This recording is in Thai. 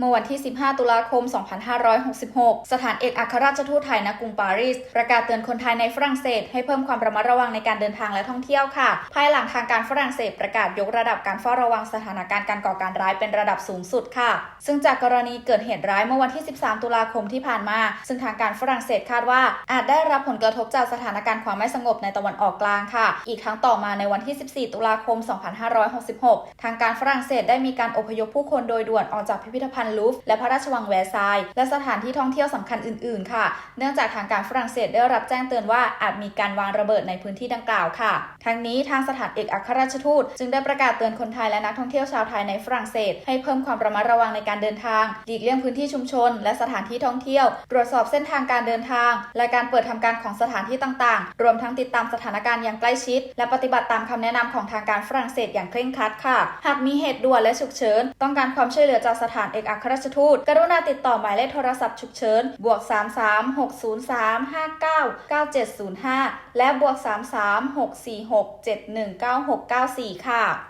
เมื่อวันที่ 15 ตุลาคม 2566 สถานเอกอัครราชทูตไทยณกรุงปารีส ประกาศเตือนคนไทยในฝรั่งเศส ให้เพิ่มความระมัดระวังในการเดินทางและท่องเที่ยวค่ะ ภายหลังทางการฝรั่งเศสประกาศยกระดับการเฝ้าระวังสถานการณ์การก่อการร้ายเป็นระดับสูงสุดค่ะ ซึ่งจากกรณีเกิดเหตุร้ายเมื่อวันที่ 13 ตุลาคมที่ผ่านมา ซึ่งทางการฝรั่งเศสคาดว่า อาจได้รับผลกระทบจากสถานการณ์ความไม่สงบในตะวันออกกลางค่ะ อีกทั้งต่อมาในวันที่ 14 ตุลาคม 2566 ทางการฝรั่งเศสได้มีการอพยพผู้คนโดยด่วนออกจากพิพิธภัณฑ์ลูฟและพระราชวังแวร์ซายและสถานที่ท่องเที่ยวสำคัญอื่น ๆ ค่ะ เนื่องจากทางการฝรั่งเศสได้รับแจ้งเตือนว่าอาจมีการวางระเบิดในพื้นที่ดังกล่าวค่ะ ทั้งนี้ทางสถานเอกอัครราชทูตจึงได้ประกาศเตือนคนไทยและนักท่องเที่ยวชาวไทยในฝรั่งเศส ให้เพิ่มความระมัดระวังในการเดินทางหลีกเลี่ยงพื้นที่ชุมชน และสถานที่ท่องเที่ยว ตรวจสอบเส้นทางการเดินทาง และการเปิดทำการของสถานที่ต่างๆ รวมทั้งติดตามสถานการณ์อย่างใกล้ชิด และปฏิบัติตามคำแนะนำของทางการฝรั่งเศสอย่างเคร่งครัดค่ะ หากมีเหตุด่วนและฉุกเฉินต้องการความช่วยเหลือจากสถานเอกอัครราชทูต กรุณาติดต่อหมายเลขโทรศัพท์ฉุกเฉิน บวก 33 603 59 9705 และบวก 33 646 719694 ค่ะ